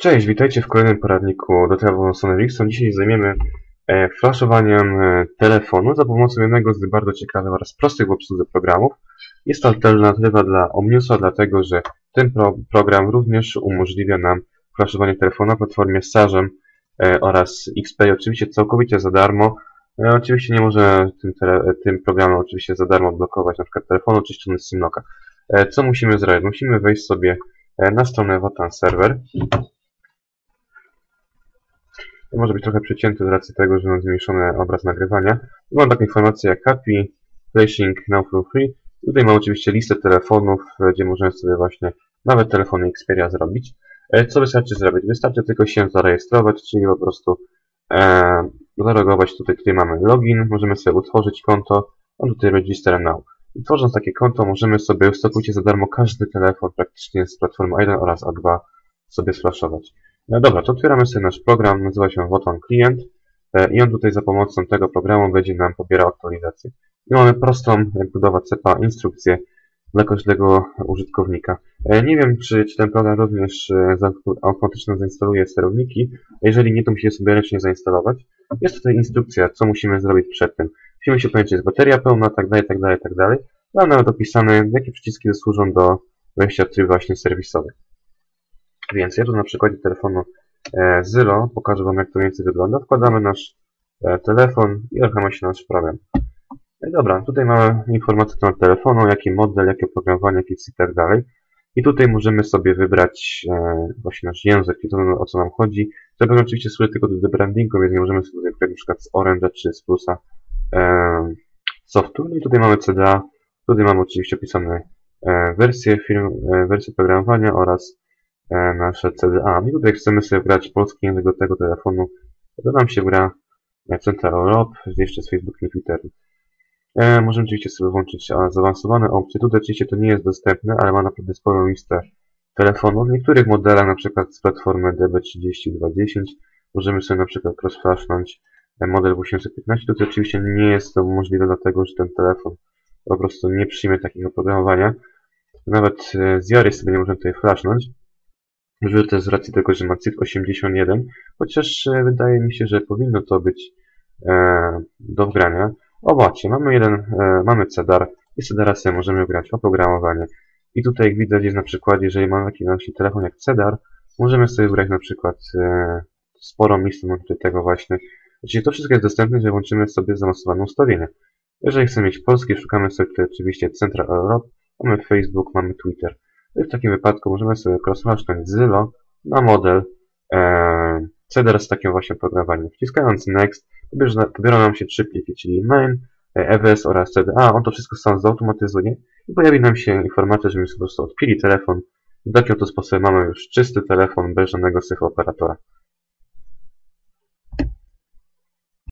Cześć, witajcie w kolejnym poradniku do Travel Nixon. Dzisiaj zajmiemy e, flashowaniem e, telefonu za pomocą jednego z bardzo ciekawych oraz prostych w obsłudze programów. Jest to alternatywa dla Omniusa, dlatego że ten pro program również umożliwia nam flashowanie telefonu na platformie Sarzem e, oraz XP, oczywiście całkowicie za darmo. E, oczywiście nie może tym, tym programem oczywiście za darmo blokować przykład telefonu czy ściany Simlocka. E, co musimy zrobić? Musimy wejść sobie e, na stronę Wotan Server może być trochę przecięty z racji tego, że mam zmniejszony obraz nagrywania. I mam taką informację jak Happy, Flashing Now for Free. Tutaj mam oczywiście listę telefonów, gdzie możemy sobie właśnie nawet telefony Xperia zrobić. E, co wystarczy zrobić? Wystarczy tylko się zarejestrować, czyli po prostu e, zalogować. Tutaj, tutaj mamy login, możemy sobie utworzyć konto, a tutaj Register Now. I tworząc takie konto możemy sobie całkowicie za darmo każdy telefon praktycznie z platformy A1 oraz A2 sobie sflashować. No dobra, to otwieramy sobie nasz program, nazywa się Wotan Client e, i on tutaj za pomocą tego programu będzie nam pobierał aktualizację. I mamy prostą, jak budować CEPA, instrukcję dla każdego użytkownika. E, nie wiem, czy, czy ten program również e, automatycznie zainstaluje sterowniki. Jeżeli nie, to musimy sobie ręcznie zainstalować. Jest tutaj instrukcja, co musimy zrobić przed tym. Musimy się że jest bateria pełna, tak dalej, tak dalej, tak dalej. Mam nawet opisane, jakie przyciski służą do wejścia tryb właśnie serwisowy. Więc ja tu na przykładzie telefonu e, Zylo pokażę Wam jak to więcej wygląda. Wkładamy nasz e, telefon i uruchamia się nasz program. No i dobra, tutaj mamy informacje na telefonu, jaki model, jakie oprogramowanie, jaki i tak dalej. I tutaj możemy sobie wybrać e, właśnie nasz język, i to o co nam chodzi. To będzie oczywiście służy tylko do brandingu, więc nie możemy sobie wybrać przykład z Orange czy z Plusa e. No i tutaj mamy CDA, tutaj mamy oczywiście opisane wersje firm, wersje programowania oraz nasze CDA. I tutaj chcemy sobie grać polski język do tego telefonu. To nam się gra Central Europe, jeszcze z Facebook i Twitter. E, możemy oczywiście sobie włączyć zaawansowane opcje. Tutaj oczywiście to nie jest dostępne, ale ma naprawdę sporą listę telefonów. W niektórych modelach, na przykład z platformy DB3210, możemy sobie na przykład crossflashnąć e, model W815. Tutaj oczywiście nie jest to możliwe, dlatego że ten telefon po prostu nie przyjmie takiego oprogramowania. Nawet e, z Jary sobie nie możemy tutaj flashnąć. To z racji tego, że ma CIT 81, chociaż e, wydaje mi się, że powinno to być e, do wgrania. O właśnie, mamy jeden, e, mamy CEDAR i CEDARa sobie możemy wgrać oprogramowanie. I tutaj jak widać jest na przykładzie, jeżeli mamy taki nasz telefon jak CEDAR, możemy sobie wgrać na przykład sporą tutaj tego właśnie. Czyli to wszystko jest dostępne, że włączymy sobie zaawansowane ustawienia. Jeżeli chcemy mieć polskie, szukamy sobie tutaj oczywiście Central Europe, mamy Facebook, mamy Twitter. I w takim wypadku możemy sobie crossmatchnąć Zylo na model e, CDR z takim właśnie oprogramowaniem. Wciskając Next, pobiorą nam się trzy pliki, czyli main, EWS oraz CDA. On to wszystko sam zautomatyzuje i pojawi nam się informacja, że my po prostu odpili telefon. W taki oto sposób mamy już czysty telefon bez żadnego syfu operatora.